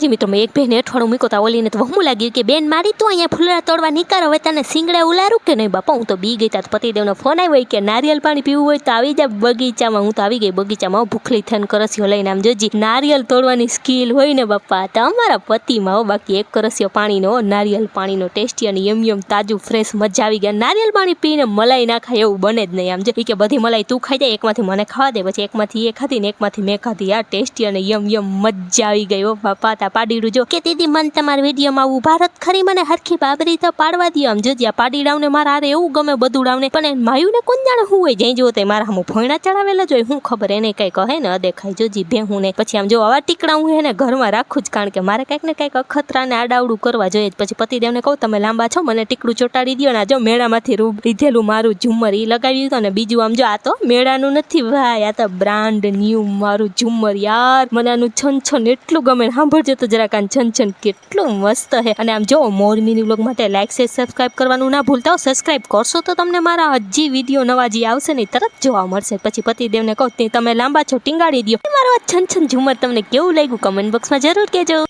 જી મિત્રો મેં એક બેન અઠવાડું મૂકો તા ઓલીને તો વહમું લાગ્યું કે, બેન, મારી તું અહીંયા ફૂલડા તોડવા નીકળ, હવે તને સિંગડા ઉલારું કે નહીં, બાપા? હું તો બી ગઈ તા પતિદેવનો ફોન આવ્યો કે નારિયેલ પાણી પીવું હોય તો આવી જા બગીચામાં. હું તો આવી ગઈ બગીચામાં ભૂખલી થઈને કરસ્યો લઈને આમ જોજી. નારિયેલ તોડવાની સ્કિલ હોય ને, બાપા, તો અમારા પતિમાં, હો, બાકી એક કરસ્યો પાણીનો નારિયેલ પાણીનો ટેસ્ટી અને યમ યમ તાજું ફ્રેશ મજા આવી ગયા. નારિયેલ પાણી પીને મલાઈ ના ખાય એવું બને જ નહીં, આમ જો. કે બધી મલાઈ તું ખાઈ જાય, એકમાંથી મને ખાવા દે, પછી એકમાંથી એ ખાધી ને એકમાંથી મેં ખાધી. આ ટેસ્ટી અને યમ યમ મજા આવી ગઈ, હો, બાપા તા પાડીડું જો કે દીદી, મને તમારા વિડીયોમાં આવું ભારત ખરી, મને હરખી બાબરી તો પાડવા દે આમ જોજ્યા પાડીડાવને મારા હારે એવું ગમે બધું ડાવને પણ માયુને કોણ જાણે હું હોય? જઈ જો તે મારા હમું ભોયણા ચડાવેલા જોઈ હું ખબર એને કઈ કહે ને અદેખાય. જોજી ભેહું ને પછી આમ જો આવા ટીકડા હું એને ઘરમાં રાખું જ, કારણ કે મારે કંઈક ને કંઈક અખતરાને આડાવડું કરવા જોઈએ પછી પતિદેવને કહું, તમે લાંબા છો, મને ટીકડું ચોટાડી દો ને જો મેળામાંથી રૂપ લીધેલું મારું ઝુમ્મર એ લગાવી દીધું ને બીજું આમ જો, આ તો મેળાનું નથી ભાઈ, આ તો બ્રાન્ડ ન્યૂ મારું ઝુમર યાર. મને આનું છન છન એટલું ગમે સાંભળજો તો જરાક આનું છન કેટલું મસ્ત હે. અને આમ જો મોરમીની વ્લોગ માટે લાઈક શેર સબસ્ક્રાઇબ કરવાનું ના ભૂલતા હો. સબસ્ક્રાઇબ કરશો તો તમને મારા હજી વીડિયો નવા જે આવશે ને તરત જોવા મળશે. પછી પતિદેવને કહો, તે તમે લાંબા છો, ટીંગાડી દો મારો આ છન છન ઝુમર તમને કેવું લાગ્યું? કમેન્ટ બોક્સમાં જરૂર કહેજો.